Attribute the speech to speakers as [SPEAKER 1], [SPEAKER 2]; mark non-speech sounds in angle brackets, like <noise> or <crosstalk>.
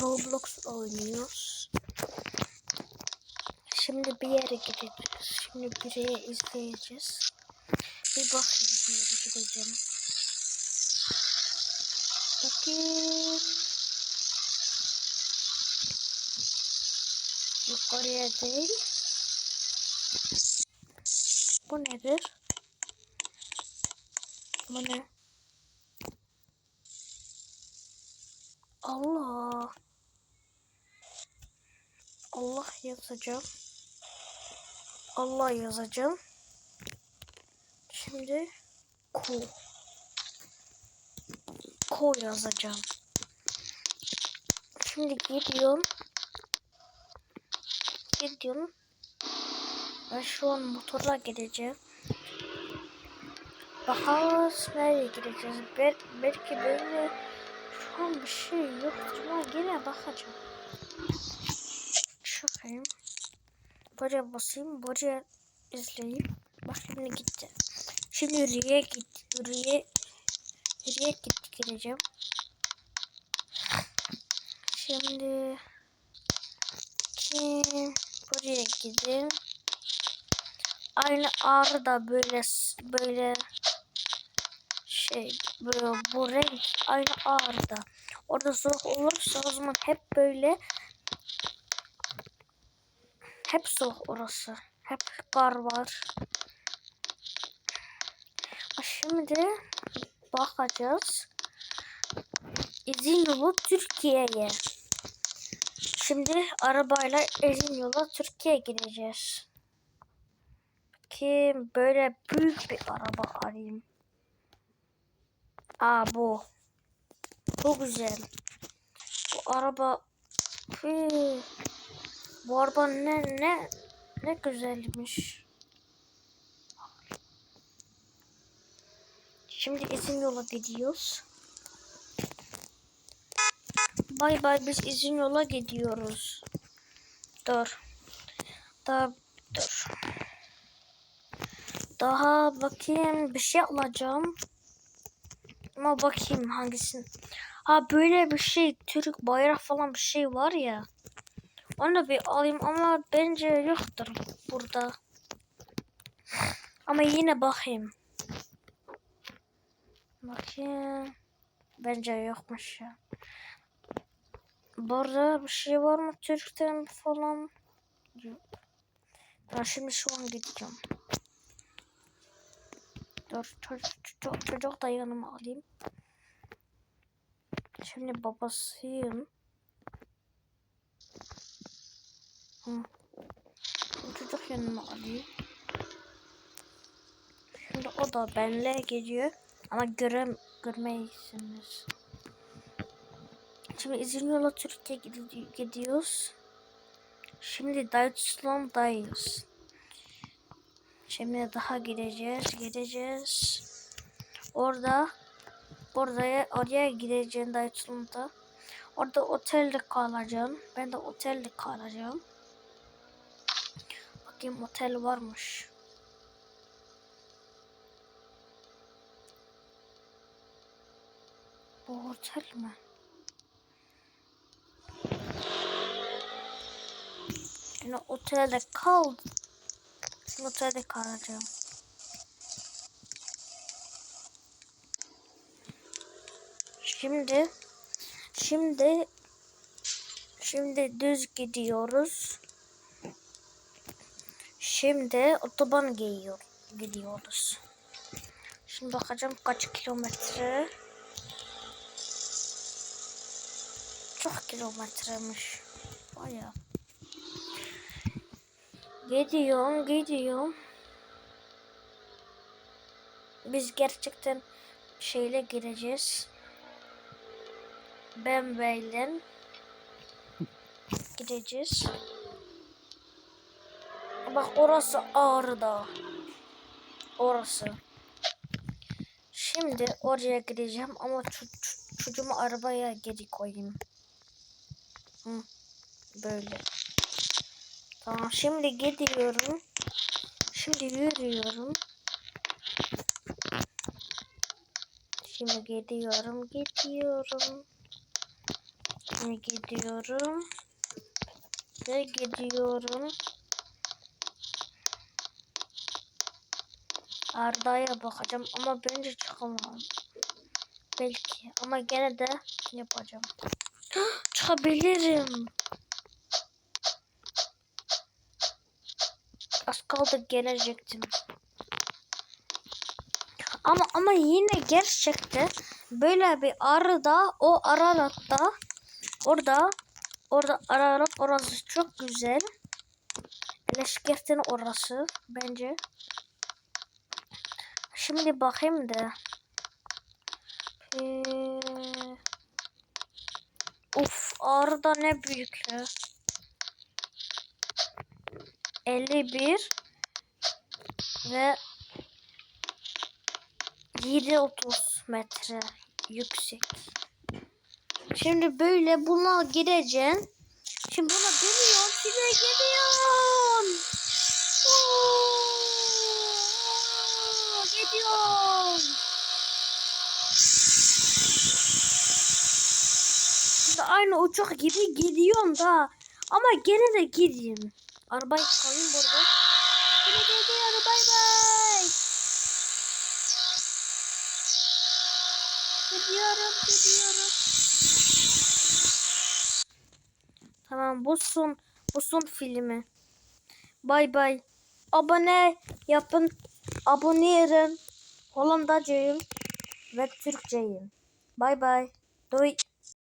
[SPEAKER 1] Roblox oynuyoruz. Şimdi bir yere gideceğiz. Şimdi biriye izleyeceğiz. Bir bakayım nereye gideceğim. Bakayım. Yukarıya değil. Bu nedir? Bu ne? Allah. Allah yazacağım. Allah yazacağım. Şimdi ko. Ko yazacağım. Şimdi gidiyorum. Gidiyorum. Ben şu an motora gideceğim. Bakarız nereye gideceğiz. Bel belki böyle şu an bir şey yoktur ama yine bakacağım. Buraya basayım. Buraya izleyeyim. Bak şimdi gitti. Şimdi yürüye git. Yürüye yürüye git gideceğim. Şimdi kim buraya gidin. Aynı ağrı da böyle böyle şey böyle bu renk aynı ağrıda. Orada soğuk olursa o zaman hep böyle hep soğuk orası. Hep kar var. Şimdi bakacağız. İzin yolu Türkiye'ye. Şimdi arabayla izin yola Türkiye'ye gideceğiz. Kim böyle büyük bir araba arayayım. Aa bu. Bu güzel. Bu araba Hii. Bu araba ne ne ne güzelmiş. Şimdi izin yola gidiyoruz. Bay bay biz izin yola gidiyoruz. Dur. Daha dur. Daha bakayım bir şey alacağım. Ama bakayım hangisini. Ha böyle bir şey Türk bayrak falan bir şey var ya. Onu bir alayım ama bence yoktur burada. Ama yine bakayım. Bakayım. Bence yokmuş ya. Burada bir şey var mı Türk'ten falan? Yok. Ben şimdi şu an gideceğim. Dur çocuk, çocuk, çocuk da yanıma alayım. Şimdi babasıyım. Hı. Çocuk yanıma alayım. Şimdi o da benimle geliyor. Ama görem görmeyesiniz. Şimdi izin yola Türkiye gidiyoruz. Şimdi Deutschland'dayız. Şimdi daha gideceğiz, gideceğiz. Orada oraya oraya gideceğim Deutschland'a. Orada otelde kalacağım. Ben de otelde kalacağım. Bakayım otel varmış. Bu otel mi? Yani otelde kal. Şimdi otelde kalacağım. Şimdi şimdi şimdi düz gidiyoruz. Şimdi otoban gidiyor, gidiyoruz. Şimdi bakacağım kaç kilometre. Çok kilometremiş. Bayağı. Gidiyorum, gidiyorum. Biz gerçekten şeyle gireceğiz. Bembeyle <laughs> gideceğiz. Bak orası Ağrı'da. Orası. Şimdi oraya gideceğim ama çocuğumu arabaya geri koyayım. Hı, böyle. Tamam şimdi gidiyorum. Şimdi yürüyorum. Şimdi gidiyorum, gidiyorum. Ve gidiyorum. Ve gidiyorum. Arda'ya bakacağım ama bence çıkamam. Belki ama gene de yapacağım. <gasps> Çıkabilirim. Az kaldı gelecektim. Ama ama yine gerçekten böyle bir arada o aralıkta orada orada aralık orası çok güzel. Eleşkertin orası bence. Şimdi bakayım da. Ee, Uf arada ne büyük ya. 51 ve 7.30 metre yüksek. Şimdi böyle buna gireceğim. Şimdi buna geliyorum. Şimdi gidiyorum. Oo, Gidiyorum. Şimdi aynı uçak gibi gidiyorum da. Ama gene de gideyim. Arabayı koyayım burada. Şimdi gidiyorum. Bay bay. Gidiyorum, gidiyorum. Tamam bu son bu son filmi. Bay bay. Abone yapın. Abone olun. Hollandacıyım ve Türkçeyim. Bay bay. Doei.